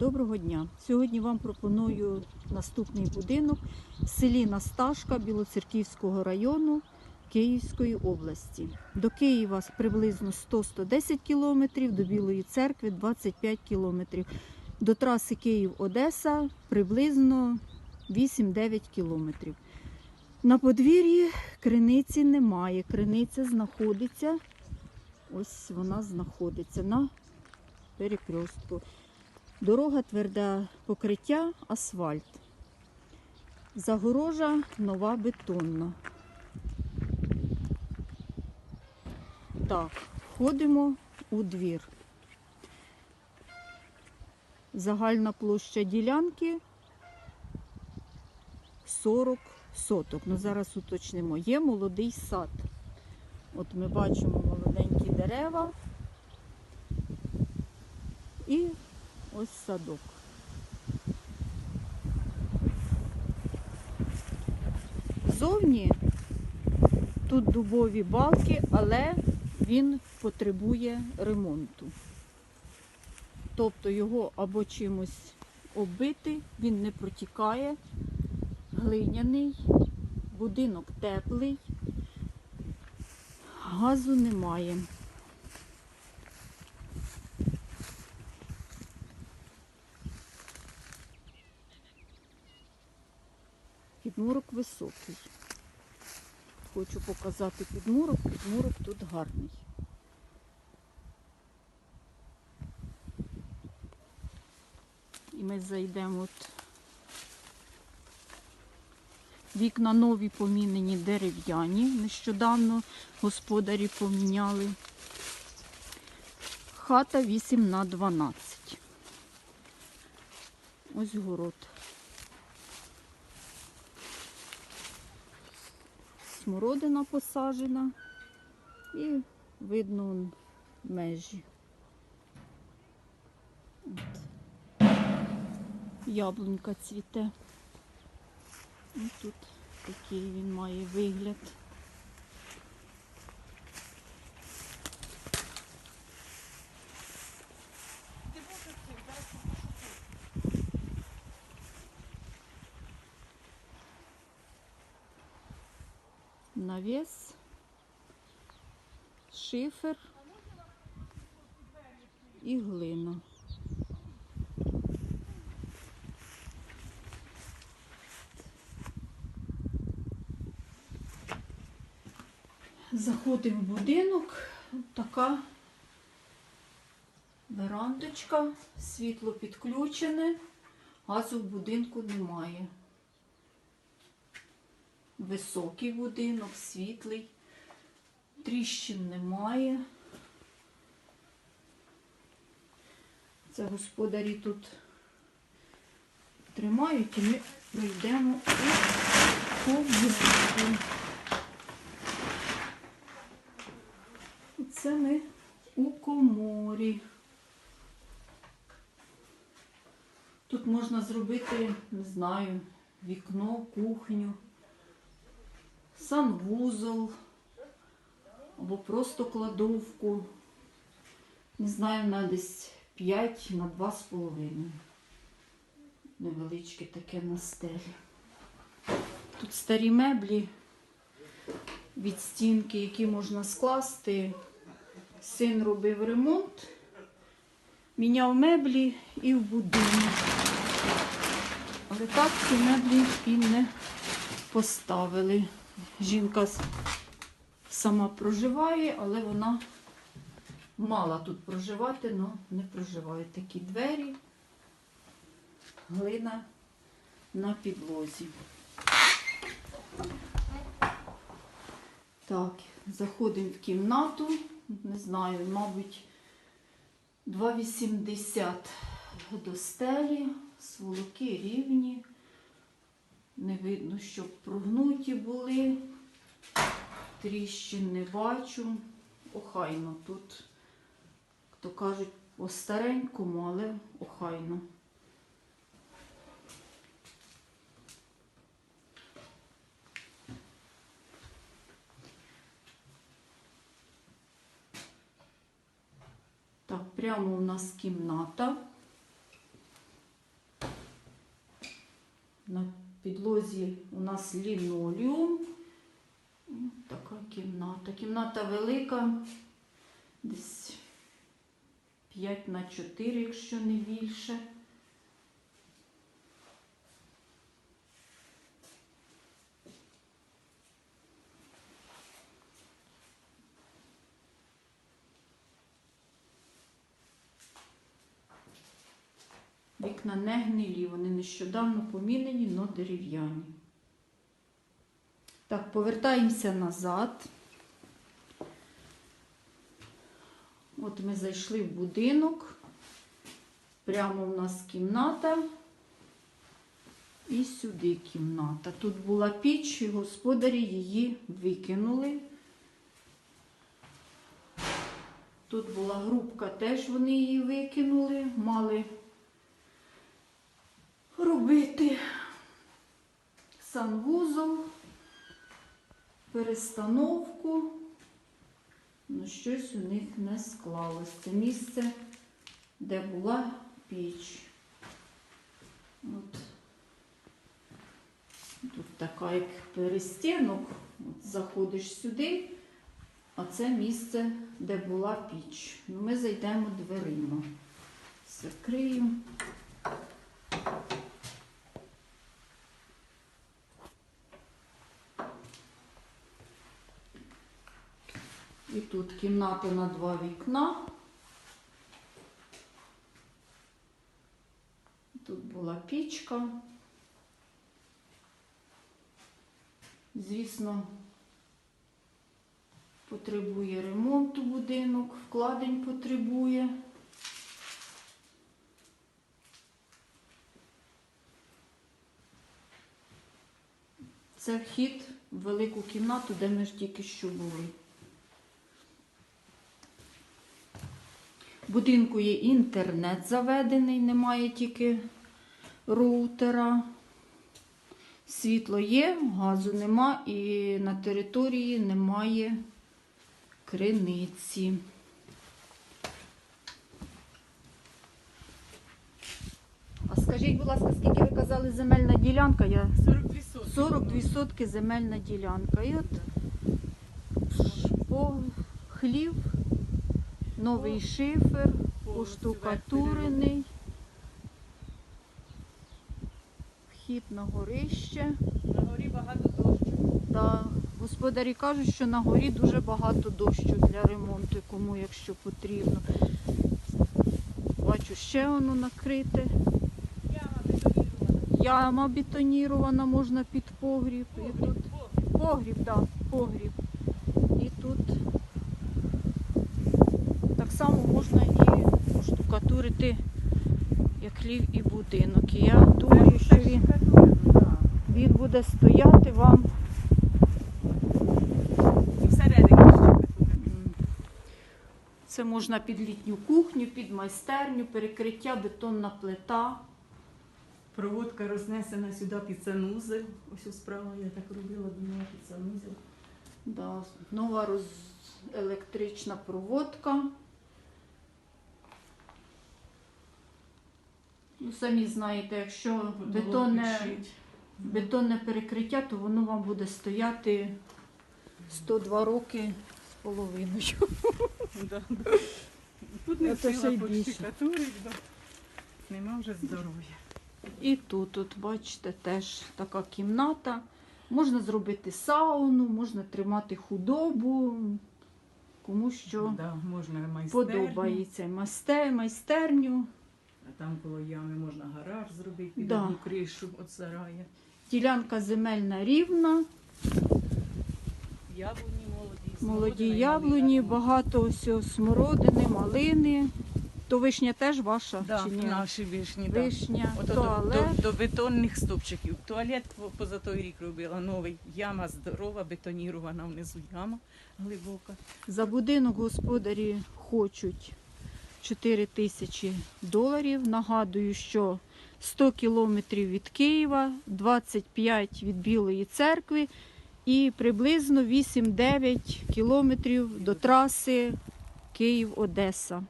Доброго дня! Сьогодні вам пропоную наступний будинок в селі Насташка Білоцерківського району Київської області. До Києва приблизно 100-110 кілометрів, до Білої церкви 25 кілометрів. До траси Київ-Одеса приблизно 8-9 кілометрів. На подвір'ї криниці немає. Криниця знаходиться. Ось вона знаходиться на перекрестку. Дорога тверде покриття, асфальт. Загорожа нова бетонна. Так, входимо у двір. Загальна площа ділянки 40 соток. Ну, зараз уточнимо. Є молодий сад. От ми бачимо молоденькі дерева і ось садок. Зовні тут дубові балки, але він потребує ремонту. Тобто його або чимось оббити, він не протікає, глиняний, будинок теплий, газу немає. Підмурок високий. Хочу показати підмурок. Підмурок тут гарний. І ми зайдемо от. Вікна нові помінені дерев'яні. Нещодавно господарі поміняли. Хата 8 на 12. Ось город. Смородина посаджена і видно межі. От. Яблунька цвіте. І тут такий він має вигляд. Навіс, шифер. І глина. Заходимо в будинок, така верандочка, світло підключене, газу в будинку немає. Високий будинок, світлий, тріщин немає. Це господарі тут тримають і ми пройдемо і по будинку. Це ми у коморі. Тут можна зробити, не знаю, вікно, кухню, санвузол або просто кладовку. Не знаю, на десь 5 на 2,5. Невеличке таке на стелі. Тут старі меблі від стінки, які можна скласти. Син робив ремонт, міняв меблі і в будинок. Але так ці меблі і не поставили. Жінка сама проживає, але вона мала тут проживати, але не проживає. Такі двері, глина на підлозі. Так, заходимо в кімнату. Не знаю, мабуть, 2,80 до стелі, сволоки рівні. Не видно, щоб прогнуті були. Тріщин не бачу. Охайно тут, то кажуть, по-старенькому, але охайно. Так, прямо у нас кімната. Підлозі у нас лінолеум. Ось Така кімната. Кімната велика, десь 5 на 4, якщо не більше. Вікна не гнилі, вони нещодавно помінені, але дерев'яні. Так, повертаємося назад. От ми зайшли в будинок. Прямо в нас кімната. І сюди кімната. Тут була піч, і господарі її викинули. Тут була грубка, теж вони її викинули. Мали робити санвузол, перестановку. Ну, щось у них не склалось. Це місце, де була піч. От. Тут така як перестінок. От заходиш сюди, а це місце, де була піч. Ну, ми зайдемо дверима. Закриємо. І тут кімната на два вікна. Тут була пічка. Звісно, потребує ремонту будинок, вкладень потребує. Це вхід в велику кімнату, де ми ж тільки що були. Будинку є інтернет заведений, немає тільки роутера. Світло є, газу нема і на території немає криниці. А скажіть, будь ласка, скільки ви казали земельна ділянка? Я 42 сотки. 42 сотки земельна ділянка. І от по хлів, новий шифер, поштукатурений. Вхід на горище. На горі багато дощу. Да. Господарі кажуть, що на горі дуже багато дощу для ремонту, кому якщо потрібно. Бачу, ще воно накрите. Яма бетонірована. Яма бетонірована, можна під погріб. І тут Погріб, погріб. Погріб, так, погріб. І тут само можна і штукатурити як хлів і будинок. І я думаю, що він, він буде стояти вам. Це можна під літню кухню, під майстерню, перекриття, бетонна плита. Проводка рознесена сюди під санузел. Ось ось справа я так робила, думала під санузел. Да, нова роз... електрична проводка. Ну, самі знаєте, якщо бетонне, підшить. бетонне перекриття, то воно вам буде стояти 102 роки з половиною. Да. Тут не Це ще сила більше. подштукатурить, да. Нема вже здоров'я. І тут, от, бачите, теж така кімната. Можна зробити сауну, можна тримати худобу, кому що Да, можна майстерню. подобається. Майстерню. Там коло ями можна гараж зробити під Да. одну кришу від сарая. Ділянка земельна рівна, Яблуні молоді. молоді смородина, яблуні, багато ось смородини, малини. То вишня теж ваша? Да, чи ні? наші вишні. Да. Вишня, Ото туалет. до, до, до бетонних стовпчиків. Туалет по- поза той рік робила новий. Яма здорова, бетонірована внизу яма глибока. За будинок господарі хочуть 4 тисячі доларів. Нагадую, що 100 кілометрів від Києва, 25 від Білої церкви і приблизно 8-9 кілометрів до траси Київ-Одеса.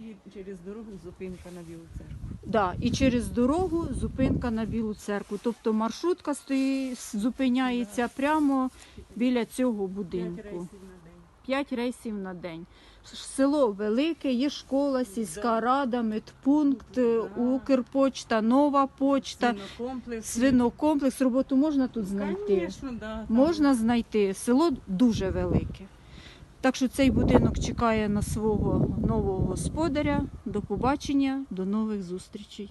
І через дорогу зупинка на білу церкву. Да, і через дорогу зупинка на Білу церкву. Тобто маршрутка стоїть, зупиняється прямо біля цього будинку. П'ять рейсів на день. Село велике, є школа, сільська рада, медпункт, Укрпочта, нова почта, Свинокомплекс. свинокомплекс. Роботу можна тут знайти. Звісно, да. Можна знайти. Село дуже велике. Так що цей будинок чекає на свого нового господаря. До побачення, до нових зустрічей.